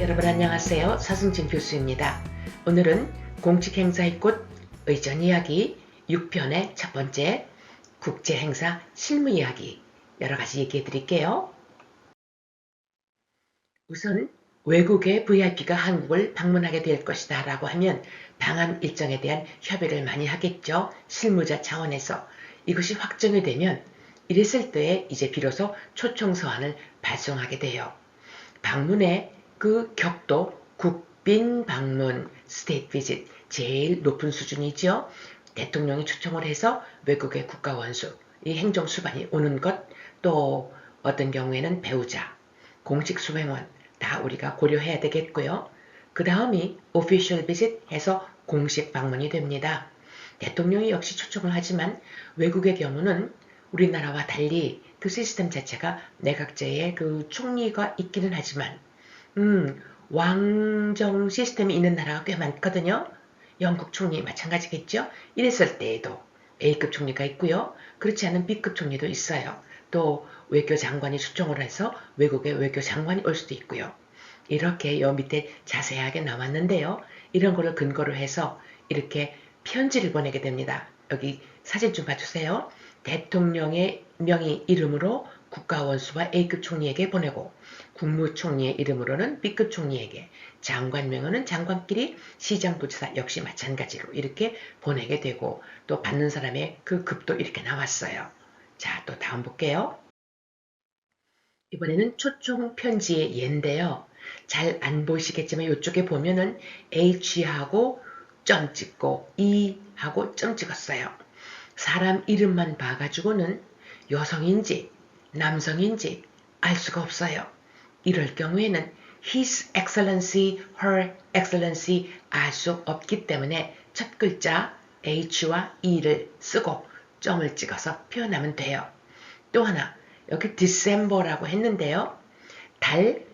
여러분 안녕하세요. 서승진 교수입니다. 오늘은 공직행사의 꽃 의전 이야기 6편의 첫 번째 국제행사 실무 이야기 여러 가지 얘기해 드릴게요. 우선 외국의 VIP가 한국을 방문하게 될 것이다 라고 하면 방한 일정에 대한 협의를 많이 하겠죠. 실무자 차원에서 이것이 확정이 되면 이랬을 때에 이제 비로소 초청 서한을 발송하게 돼요. 방문의 그 격도 국빈 방문 스테이트 비짓 제일 높은 수준이죠. 대통령이 초청을 해서 외국의 국가 원수 이 행정 수반이 오는 것 또 어떤 경우에는 배우자 공직 수행원 다 우리가 고려해야 되겠고요. 그 다음이 official visit 해서 공식 방문이 됩니다. 대통령이 역시 초청을 하지만 외국의 경우는 우리나라와 달리 그 시스템 자체가 내각제의 그 총리가 있기는 하지만 음, 왕정 시스템이 있는 나라가 꽤 많거든요. 영국 총리 마찬가지겠죠. 이랬을 때에도 A급 총리가 있고요. 그렇지 않은 B급 총리도 있어요. 또 외교 장관이 초청을 해서 외국의 외교 장관이 올 수도 있고요. 이렇게 여 밑에 자세하게 나왔는데요. 이런 거를 근거로 해서 이렇게 편지를 보내게 됩니다. 여기 사진 좀 봐주세요. 대통령의 명의 이름으로 국가원수와 A급 총리에게 보내고 국무총리의 이름으로는 B급 총리에게 장관 명언은 장관끼리 시장부지사 역시 마찬가지로 이렇게 보내게 되고 또 받는 사람의 그 급도 이렇게 나왔어요. 자, 또 다음 볼게요. 이번에는 초청 편지의 예인데요. 잘 안 보이시겠지만 이쪽에 보면은 H하고 점 찍고 E하고 점 찍었어요. 사람 이름만 봐가지고는 여성인지 남성인지 알 수가 없어요. 이럴 경우에는 His Excellency, Her Excellency 알 수 없기 때문에 첫 글자 H와 E를 쓰고 점을 찍어서 표현하면 돼요. 또 하나 여기 December라고 했는데요. 달,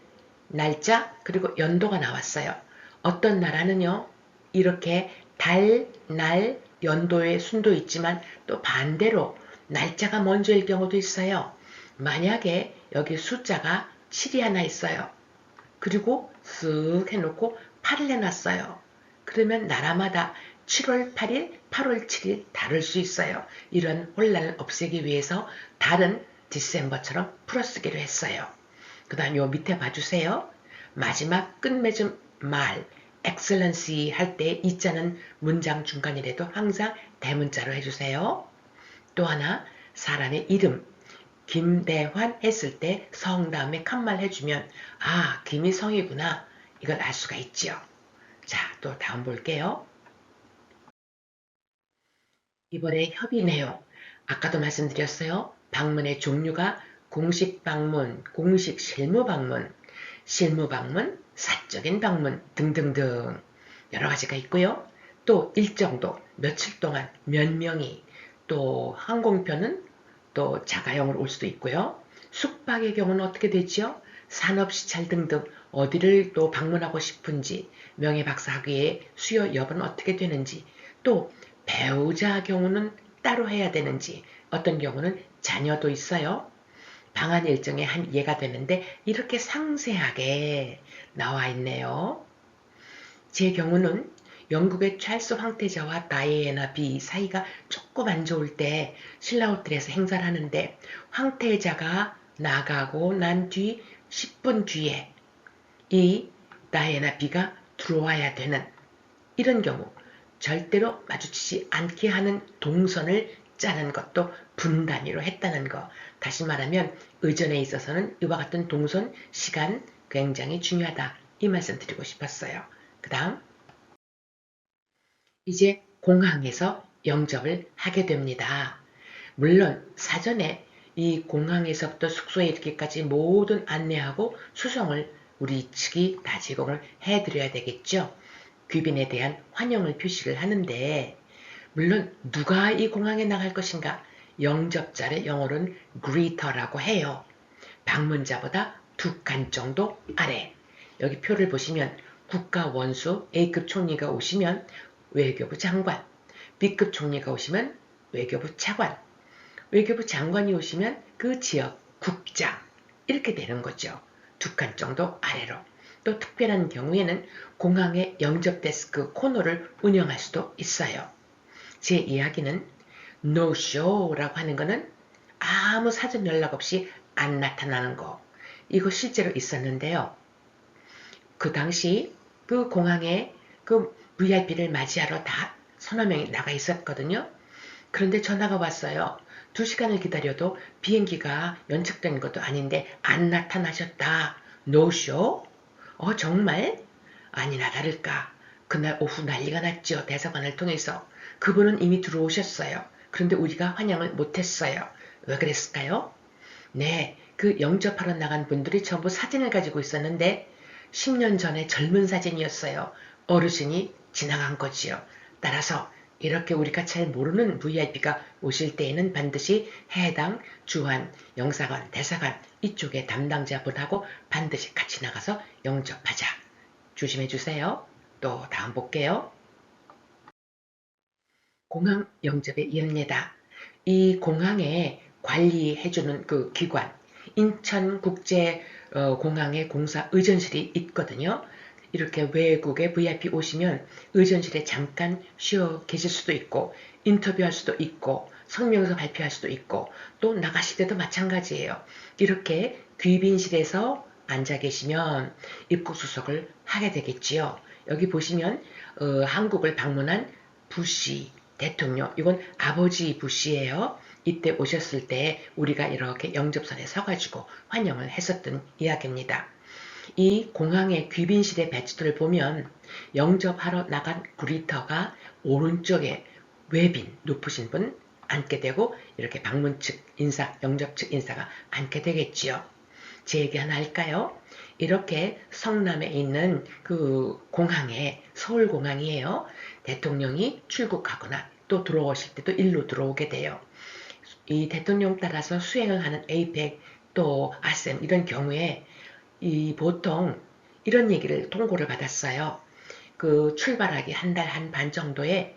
날짜 그리고 연도가 나왔어요. 어떤 나라는요. 이렇게 달, 날, 연도의 순도 있지만 또 반대로 날짜가 먼저일 경우도 있어요. 만약에 여기 숫자가 7이 하나 있어요. 그리고 쓱 해놓고 8을 해놨어요. 그러면 나라마다 7월 8일, 8월 7일 다를 수 있어요. 이런 혼란을 없애기 위해서 다른 디셈버처럼 풀어쓰기로 했어요. 그 다음 요 밑에 봐주세요. 마지막 끝맺음 말, excellency 할때 이 자는 문장 중간이라도 항상 대문자로 해주세요. 또 하나 사람의 이름 김대환 했을 때 성 다음에 칸말 해주면 아 김이 성이구나 이걸 알 수가 있지요. 자 또 다음 볼게요. 이번에 협의 내용 아까도 말씀드렸어요. 방문의 종류가 공식 방문, 공식 실무 방문, 실무 방문, 사적인 방문 등등등 여러 가지가 있고요. 또 일정도 며칠 동안 몇 명이 또 항공편은 또 자가용으로 올 수도 있고요. 숙박의 경우는 어떻게 되지요? 산업시찰 등등 어디를 또 방문하고 싶은지 명예박사학위의 수요 여부는 어떻게 되는지 또 배우자 경우는 따로 해야 되는지 어떤 경우는 자녀도 있어요. 방한 일정의 한 예가 되는데 이렇게 상세하게 나와 있네요. 제 경우는 영국의 찰스 황태자와 다이애나 비 사이가 조금 안 좋을 때 신라호텔에서 행사를 하는데 황태자가 나가고 난 뒤 10분 뒤에 이 다이애나 비가 들어와야 되는 이런 경우 절대로 마주치지 않게 하는 동선을 짜는 것도 분 단위로 했다는 거. 다시 말하면 의전에 있어서는 이와 같은 동선, 시간 굉장히 중요하다. 이 말씀 드리고 싶었어요. 그 다음 이제 공항에서 영접을 하게 됩니다. 물론 사전에 이 공항에서부터 숙소에 이르기까지 모든 안내하고 수송을 우리 측이 다 제공을 해드려야 되겠죠. 귀빈에 대한 환영을 표시를 하는데 물론 누가 이 공항에 나갈 것인가 영접자를 영어로는 greeter라고 해요. 방문자보다 두 칸 정도 아래 여기 표를 보시면 국가 원수 A급 총리가 오시면 외교부 장관, B급 총리가 오시면 외교부 차관, 외교부 장관이 오시면 그 지역 국장 이렇게 되는 거죠. 두 칸 정도 아래로. 또 특별한 경우에는 공항의 영접 데스크 코너를 운영할 수도 있어요. 제 이야기는 no-show라고 하는 거는 아무 사전 연락 없이 안 나타나는 거. 이거 실제로 있었는데요. 그 당시 그 공항에 그 VIP를 맞이하러 다 서너 명이 나가 있었거든요. 그런데 전화가 왔어요. 두 시간을 기다려도 비행기가 연착된 것도 아닌데 안 나타나셨다. 노쇼? 어 정말? 아니나 다를까. 그날 오후 난리가 났죠. 대사관을 통해서. 그분은 이미 들어오셨어요. 그런데 우리가 환영을 못했어요. 왜 그랬을까요? 네, 그 영접하러 나간 분들이 전부 사진을 가지고 있었는데 10년 전에 젊은 사진이었어요. 어르신이 지나간 거지요. 따라서 이렇게 우리가 잘 모르는 VIP가 오실 때에는 반드시 해당 주한, 영사관, 대사관 이쪽의 담당자분하고 반드시 같이 나가서 영접하자. 조심해 주세요. 또 다음 볼게요. 공항 영접에 이릅니다. 이 공항에 관리해주는 그 기관, 인천국제공항에 공사 의전실이 있거든요. 이렇게 외국에 VIP 오시면 의전실에 잠깐 쉬어 계실 수도 있고 인터뷰할 수도 있고 성명서 발표할 수도 있고 또 나가실 때도 마찬가지예요. 이렇게 귀빈실에서 앉아 계시면 입국 수속을 하게 되겠지요. 여기 보시면 어, 한국을 방문한 부시 대통령 이건 아버지 부시예요. 이때 오셨을 때 우리가 이렇게 영접선에 서가지고 환영을 했었던 이야기입니다. 이 공항의 귀빈실의 배치도를 보면 영접하러 나간 구리터가 오른쪽에 외빈 높으신 분 앉게 되고 이렇게 방문 측 인사, 영접 측 인사가 앉게 되겠지요. 제 얘기 하나 할까요? 이렇게 성남에 있는 그 공항에 서울공항이에요. 대통령이 출국하거나 또 들어오실 때도 일로 들어오게 돼요. 이 대통령 따라서 수행을 하는 에이펙 또 아셈 이런 경우에 이 보통 이런 얘기를 통고를 받았어요. 그 출발하기 한 달 한 반 정도에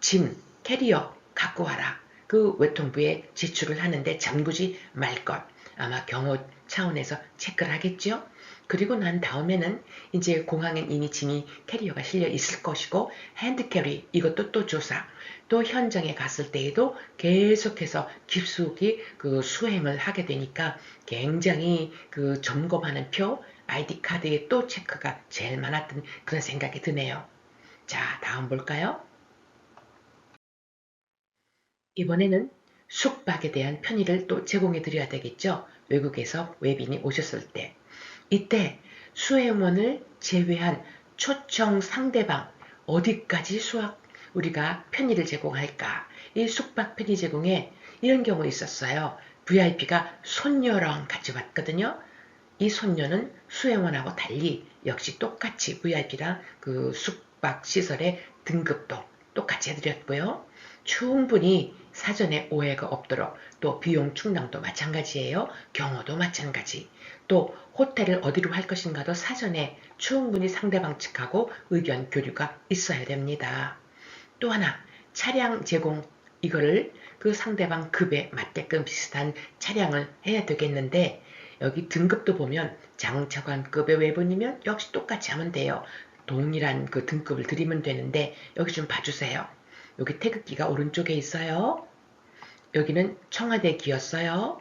짐, 캐리어 갖고 와라. 그 외통부에 지출을 하는데 잠그지 말 것. 아마 경호 차원에서 체크를 하겠죠. 그리고 난 다음에는 이제 공항엔 이미 짐이 캐리어가 실려 있을 것이고 핸드 캐리 이것도 또 조사 또 현장에 갔을 때에도 계속해서 깊숙이 그 수행을 하게 되니까 굉장히 그 점검하는 표 아이디 카드에 또 체크가 제일 많았던 그런 생각이 드네요. 자 다음 볼까요? 이번에는 숙박에 대한 편의를 또 제공해 드려야 되겠죠. 외국에서 외빈이 오셨을 때. 이때 수행원을 제외한 초청 상대방 어디까지 수학 우리가 편의를 제공할까? 이 숙박 편의 제공에 이런 경우 있었어요. VIP가 손녀랑 같이 왔거든요. 이 손녀는 수행원하고 달리 역시 똑같이 VIP랑 그 숙박 시설의 등급도 똑같이 해드렸고요. 충분히 사전에 오해가 없도록 또 비용 충당도 마찬가지예요. 경호도 마찬가지. 또 호텔을 어디로 할 것인가도 사전에 충분히 상대방 측하고 의견 교류가 있어야 됩니다. 또 하나 차량 제공 이거를 그 상대방 급에 맞게끔 비슷한 차량을 해야 되겠는데 여기 등급도 보면 장차관급의 외분이면 역시 똑같이 하면 돼요. 동일한 그 등급을 드리면 되는데 여기 좀 봐주세요. 여기 태극기가 오른쪽에 있어요. 여기는 청와대 기였어요.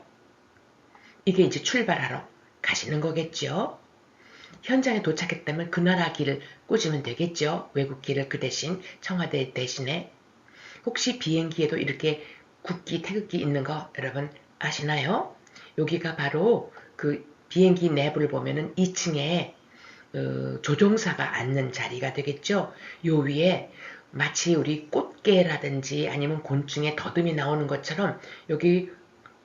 이게 이제 출발하러 가시는 거겠죠. 현장에 도착했다면 그 나라 길을 꽂으면 되겠죠. 외국 길을 그 대신 청와대 대신에 혹시 비행기에도 이렇게 국기 태극기 있는 거 여러분 아시나요? 여기가 바로 그 비행기 내부를 보면은 2층에 어, 조종사가 앉는 자리가 되겠죠. 요 위에 마치 우리 꽃 게라든지 아니면 곤충의 더듬이 나오는 것처럼 여기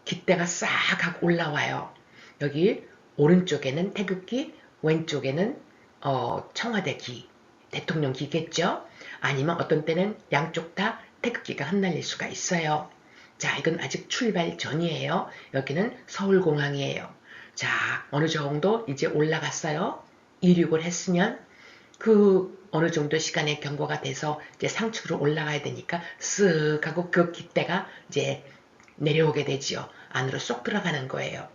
깃대가 싹 하고 올라와요. 여기 오른쪽에는 태극기, 왼쪽에는 어, 청와대 기, 대통령 기겠죠. 아니면 어떤 때는 양쪽 다 태극기가 흩날릴 수가 있어요. 자, 이건 아직 출발 전이에요. 여기는 서울공항이에요. 자, 어느 정도 이제 올라갔어요. 이륙을 했으면 그 어느 정도 시간의 경고가 돼서 이제 상층으로 올라가야 되니까 쓱 하고 그 깃대가 이제 내려오게 되지요. 안으로 쏙 들어가는 거예요.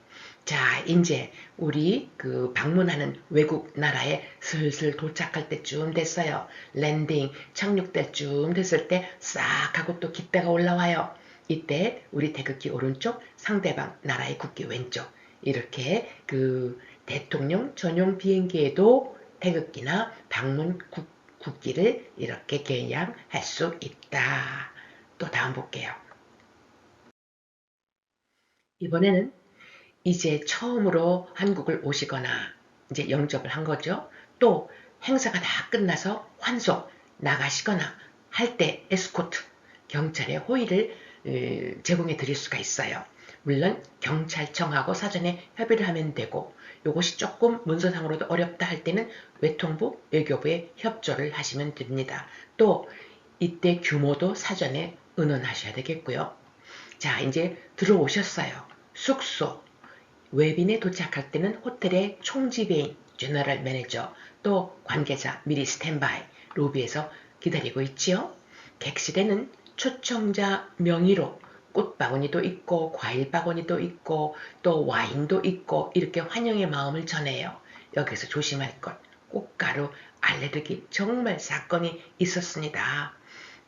자, 이제 우리 그 방문하는 외국 나라에 슬슬 도착할 때쯤 됐어요. 랜딩, 착륙될 쯤 됐을 때 싹 하고 또 깃대가 올라와요. 이때 우리 태극기 오른쪽, 상대방 나라의 국기 왼쪽. 이렇게 그 대통령 전용 비행기에도 태극기나 방문 국, 국기를 이렇게 개양할 수 있다. 또 다음 볼게요. 이번에는 이제 처음으로 한국을 오시거나 이제 영접을 한 거죠. 또 행사가 다 끝나서 환송 나가시거나 할 때 에스코트 경찰의 호의를 어, 제공해 드릴 수가 있어요. 물론 경찰청하고 사전에 협의를 하면 되고 이것이 조금 문서상으로도 어렵다 할 때는 외통부, 외교부에 협조를 하시면 됩니다. 또 이때 규모도 사전에 의논하셔야 되겠고요. 자, 이제 들어오셨어요. 숙소, 웨빈에 도착할 때는 호텔의 총지배인, 제너럴 매니저, 또 관계자 미리 스탠바이, 로비에서 기다리고 있지요. 객실에는 초청자 명의로 꽃바구니도 있고 과일 바구니도 있고 또 와인도 있고 이렇게 환영의 마음을 전해요. 여기서 조심할 것 꽃가루 알레르기 정말 사건이 있었습니다.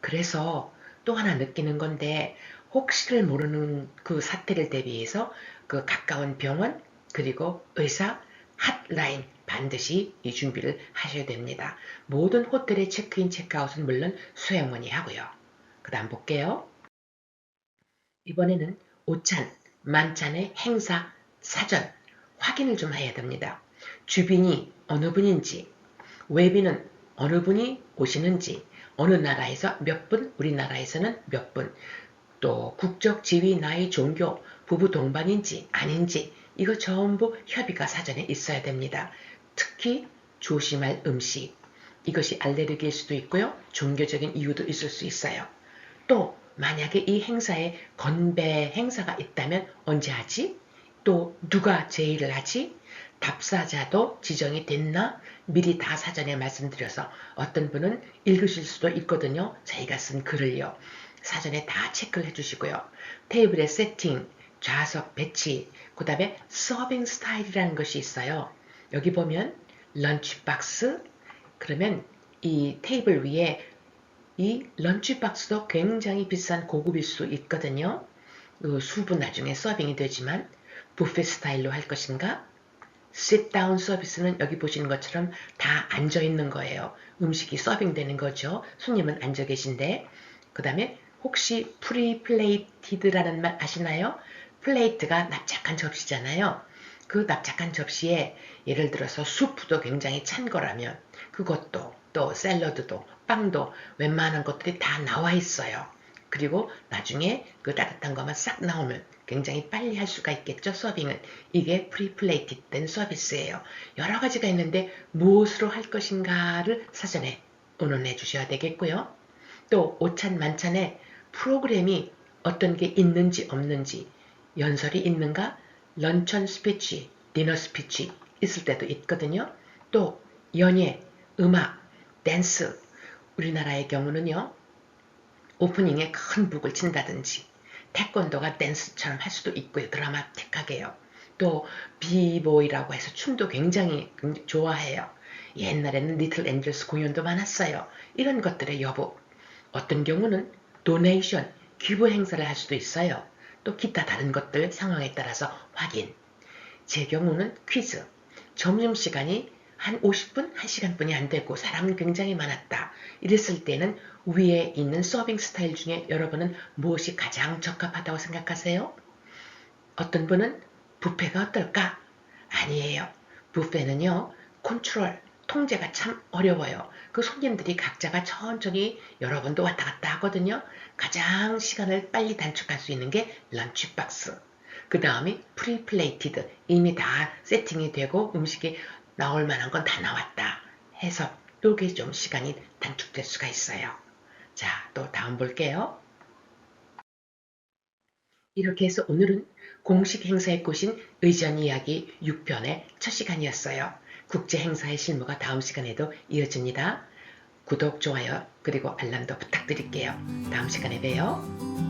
그래서 또 하나 느끼는 건데 혹시를 모르는 그 사태를 대비해서 그 가까운 병원 그리고 의사 핫라인 반드시 이 준비를 하셔야 됩니다. 모든 호텔의 체크인 체크아웃은 물론 수행원이 하고요. 그 다음 볼게요. 이번에는 오찬, 만찬의 행사, 사전 확인을 좀 해야 됩니다. 주빈이 어느 분인지, 외빈은 어느 분이 오시는지, 어느 나라에서 몇 분, 우리나라에서는 몇 분, 또 국적, 지위, 나이, 종교, 부부 동반인지 아닌지 이거 전부 협의가 사전에 있어야 됩니다. 특히 조심할 음식. 이것이 알레르기일 수도 있고요. 종교적인 이유도 있을 수 있어요. 또 만약에 이 행사에 건배 행사가 있다면 언제 하지? 또 누가 제의를 하지? 답사자도 지정이 됐나? 미리 다 사전에 말씀드려서 어떤 분은 읽으실 수도 있거든요. 저희가 쓴 글을요. 사전에 다 체크를 해주시고요. 테이블의 세팅, 좌석 배치, 그 다음에 서빙 스타일이라는 것이 있어요. 여기 보면 런치박스, 그러면 이 테이블 위에 이 런치박스도 굉장히 비싼 고급일 수 있거든요. 그 수분 나중에 서빙이 되지만 부페 스타일로 할 것인가? sit-down 서비스는 여기 보시는 것처럼 다 앉아 있는 거예요. 음식이 서빙되는 거죠. 손님은 앉아 계신데 그 다음에 혹시 프리플레이티드라는 말 아시나요? 플레이트가 납작한 접시잖아요. 그 납작한 접시에 예를 들어서 수프도 굉장히 찬 거라면 그것도 또 샐러드도 빵도 웬만한 것들이 다 나와 있어요. 그리고 나중에 그 따뜻한 것만 싹 나오면 굉장히 빨리 할 수가 있겠죠 서빙은. 이게 프리플레이티드 된 서비스예요. 여러 가지가 있는데 무엇으로 할 것인가를 사전에 의논해 주셔야 되겠고요. 또 오찬 만찬에 프로그램이 어떤 게 있는지 없는지 연설이 있는가? 런천 스피치 디너 스피치 있을 때도 있거든요. 또 연예 음악 댄스 우리나라의 경우는요 오프닝에 큰 북을 친다든지 태권도가 댄스처럼 할 수도 있고요. 드라마틱하게요. 또 비보이라고 해서 춤도 굉장히 좋아해요. 옛날에는 리틀 엔젤스 공연도 많았어요. 이런 것들의 여부. 어떤 경우는 도네이션, 기부 행사를 할 수도 있어요. 또 기타 다른 것들 상황에 따라서 확인. 제 경우는 퀴즈. 점심시간이 한 50분, 1시간뿐이 안 되고 사람은 굉장히 많았다. 이랬을 때는 위에 있는 서빙 스타일 중에 여러분은 무엇이 가장 적합하다고 생각하세요? 어떤 분은 뷔페가 어떨까? 아니에요. 뷔페는요, 컨트롤, 통제가 참 어려워요. 그 손님들이 각자가 천천히 여러 번도 왔다 갔다 하거든요. 가장 시간을 빨리 단축할 수 있는 게 런치박스. 그 다음에 프리플레이티드. 이미 다 세팅이 되고 음식이 나올 만한 건 다 나왔다 해서 요게 좀 시간이 단축될 수가 있어요. 자, 또 다음 볼게요. 이렇게 해서 오늘은 공식 행사의 꽃인 의전 이야기 6편의 첫 시간이었어요. 국제 행사의 실무가 다음 시간에도 이어집니다. 구독, 좋아요, 그리고 알람도 부탁드릴게요. 다음 시간에 봬요.